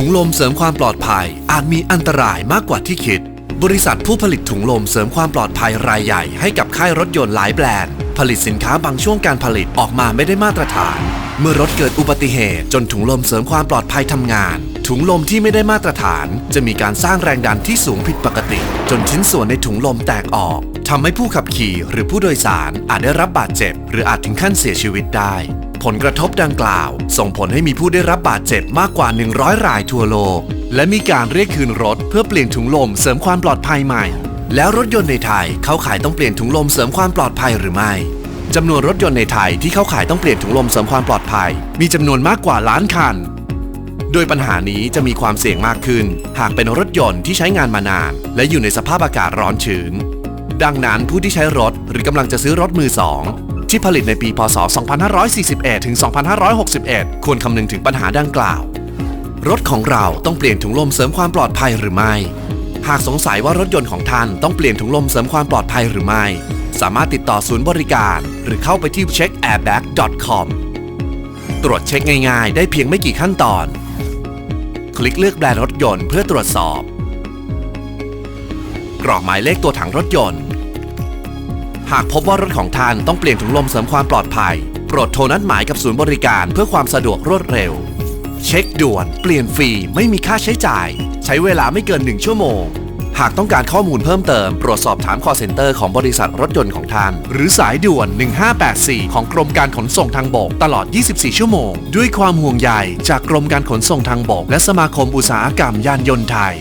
ถุงลมเสริมความปลอดภัย อาจมีอันตรายมากกว่าที่คิด บริษัทผู้ผลิตถุงลมเสริมความปลอดภัยรายใหญ่ให้กับค่ายรถยนต์หลายแบรนด์ ผลิตสินค้าบางช่วงการผลิตออกมาไม่ได้มาตรฐาน เมื่อรถเกิดอุบัติเหตุ จนถุงลมเสริมความปลอดภัยทำงาน ถุงลมที่ไม่ได้มาตรฐาน จะมีการสร้างแรงดันที่สูงผิดปกติ จนชิ้นส่วนในถุงลมแตกออกทำให้ผู้ขับขี่หรือผู้โดยสารอาจได้รับบาดเจ็บ หรืออาจถึงขั้นเสียชีวิตได้ ผลกระทบดังกล่าว ส่งผลให้มีผู้ได้รับบาดเจ็บมากกว่า 100 รายทั่วโลก และมีการเรียกคืนรถเพื่อเปลี่ยนถุงลมเสริมความปลอดภัยใหม่ แล้วรถยนต์ในไทยเข้าขายต้องเปลี่ยนถุงลมเสริมความปลอดภัยหรือไม่จำนวนรถยนต์ในไทยที่เข้าขายต้องเปลี่ยนถุงลมเสริมความปลอดภัย มีจำนวนมากกว่าล้านคัน โดยปัญหานี้จะมีความเสี่ยงมากขึ้น หากเป็นรถยนต์ที่ใช้งานมานาน และอยู่ในสภาพอากาศร้อนชื้น ดังนั้นผู้ที่ใช้รถหรือกำลังจะซื้อรถมือสอง ที่ผลิตในปีพศ 2541 ถึง 2561 ควรคำนึงถึงปัญหาดังกล่าว รถของเราต้องเปลี่ยนถุงลมเสริมความปลอดภัยหรือไม่ หากสงสัยว่ารถยนต์ของท่านต้องเปลี่ยนถุงลมเสริมความปลอดภัยหรือไม่ สามารถติดต่อศูนย์บริการ หรือเข้าไปที่ checkairbag.com ตรวจเช็คง่ายๆ ได้เพียงไม่กี่ขั้นตอน คลิกเลือกแบรนด์รถยนต์เพื่อตรวจสอบ กรอกหมายเลขตัวถังรถยนต์ หากพบว่ารถของท่านต้องเปลี่ยนถุงลมเสริมความปลอดภัย โปรดโทรนัดหมายกับศูนย์บริการเพื่อความสะดวกรวดเร็ว เช็คด่วน เปลี่ยนฟรี ไม่มีค่าใช้จ่าย ใช้เวลาไม่เกิน 1 ชั่วโมง หากต้องการข้อมูลเพิ่มเติม โปรดสอบถาม call center ของบริษัทรถยนต์ของท่าน หรือสายด่วน 1584 ของกรมการขนส่งทางบกตลอด 24 ชั่วโมง ด้วยความห่วงใยจากกรมการขนส่งทางบก และสมาคมอุตสาหกรรมยานยนต์ไทย